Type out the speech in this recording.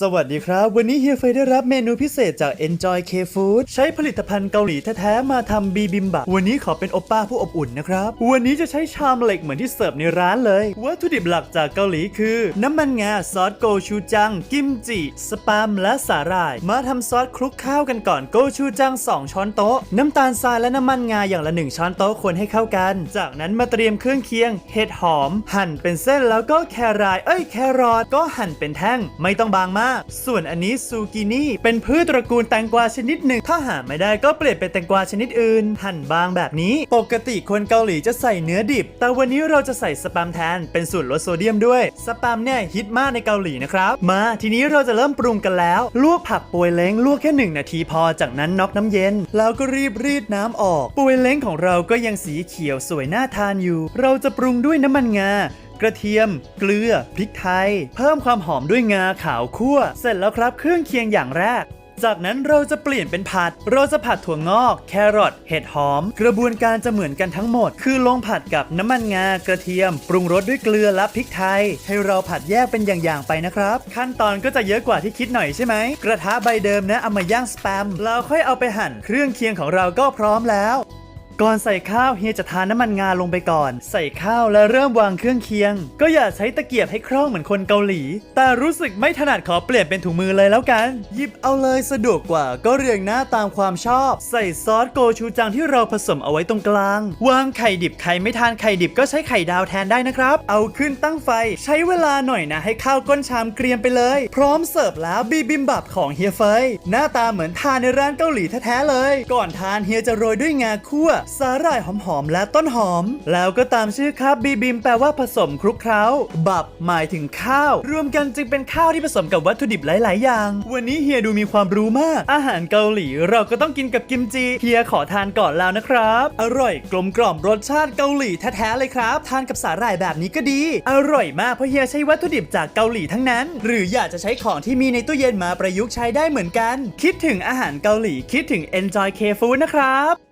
สวัสดีครับ วันนี้เฮียเฟยได้รับเมนูพิเศษจาก Enjoy K Food ใช้ผลิตภัณฑ์เกาหลีแท้ๆมาทำบีบิมบับวันนี้ขอเป็นโอป้าผู้อบอุ่นนะครับ วันนี้จะใช้ชามเหล็กเหมือนที่เสิร์ฟในร้านเลย วัตถุดิบหลักจากเกาหลีคือ น้ำมันงา ซอสโกชูจัง กิมจิ สปามและสาหร่าย มาทำซอสคลุกข้าวกันก่อนโกชูจัง 2 ช้อนโต๊ะ น้ำตาลทรายและน้ำมันงาอย่างละ 1 ช้อนโต๊ะคนให้เข้ากัน จากนั้นมาเตรียมเครื่องเคียง เห็ดหอม หั่นเป็นเส้นแล้วก็แครายเอ้ยแครอทก็หั่นเป็นแท่งไม่ต้องบางมาก ส่วนอันนี้ซูกินี่เป็นพืชตระกูลแตงกวาชนิดหนึ่ง ถ้าหาไม่ได้ก็เปลี่ยนเป็นแตงกวาชนิดอื่น หั่นบางแบบนี้ ปกติคนเกาหลีจะใส่เนื้อดิบ แต่วันนี้เราจะใส่สปามแทน เป็นสูตรลดโซเดียมด้วย สปามเนี่ยฮิตมากในเกาหลีนะครับ มาทีนี้เราจะเริ่มปรุงกันแล้ว ลวกผักปวยเล้งลวกแค่หนึ่งนาทีพอ จากนั้นน็อกน้ำเย็น แล้วก็รีบรีดน้ำออก ปวยเล้งของเราก็ยังสีเขียวสวยน่าทานอยู่ เราจะปรุงด้วยน้ำมันงา กระเทียม เกลือ พริกไทย เพิ่มความหอมด้วยงาขาวคั่ว เสร็จแล้วครับเครื่องเคียงอย่างแรกจากนั้นเราจะเปลี่ยนเป็นผัด เราจะผัดถั่วงอก แครอท เห็ดหอม กระบวนการจะเหมือนกันทั้งหมด คือลงผัดกับน้ำมันงา กระเทียม ปรุงรสด้วยเกลือและพริกไทย ให้เราผัดแยกเป็นอย่างๆไปนะครับ ขั้นตอนก็จะเยอะกว่าที่คิดหน่อยใช่ไหม กระทะใบเดิมนะเอามาย่างสแปมแล้วค่อยเอาไปหั่น เครื่องเคียงของเราก็พร้อมแล้ว ก่อนใส่ข้าวเฮียจะทานน้ำมันงาลงไปก่อน ใส่ข้าวและเริ่มวางเครื่องเคียง ก็อย่าใช้ตะเกียบให้คล่องเหมือนคนเกาหลี แต่รู้สึกไม่ถนัดขอเปลี่ยนเป็นถุงมือเลยแล้วกัน หยิบเอาเลยสะดวกกว่าก็เรียงหน้าตามความชอบ ใส่ซอสโกชูจังที่เราผสมเอาไว้ตรงกลาง วางไข่ดิบใครไม่ทานไข่ดิบก็ใช้ไข่ดาวแทนได้นะครับ เอาขึ้นตั้งไฟ ใช้เวลาหน่อยนะให้ข้าวก้นชามเกรียมไปเลย พร้อมเสิร์ฟแล้วบีบิมบับของเฮียเฟยหน้าตาเหมือนทานในร้านเกาหลีแท้ๆเลย ก่อนทานเฮียจะโรยด้วยงาคั่วสาหร่ายหอมๆและต้นหอม แล้วก็ตามชื่อครับบีบิมแปลว่าผสมคลุกเคล้า บับหมายถึงข้าว รวมกันจึงเป็นข้าวที่ผสมกับวัตถุดิบหลาย ๆ อย่าง วันนี้เฮียดูมีความรู้มาก อาหารเกาหลีเราก็ต้องกินกับกิมจิ เฮียขอทานก่อนแล้วนะครับ อร่อยกลมกล่อมรสชาติเกาหลีแท้ ๆ เลยครับ ทานกับสาหร่ายแบบนี้ก็ดี อร่อยมากเพราะเฮียใช้วัตถุดิบจากเกาหลีทั้งนั้น หรืออยากจะใช้ของที่มีในตู้เย็นมาประยุกต์ใช้ได้เหมือนกัน คิดถึงอาหารเกาหลีคิดถึง Enjoy K Food นะครับ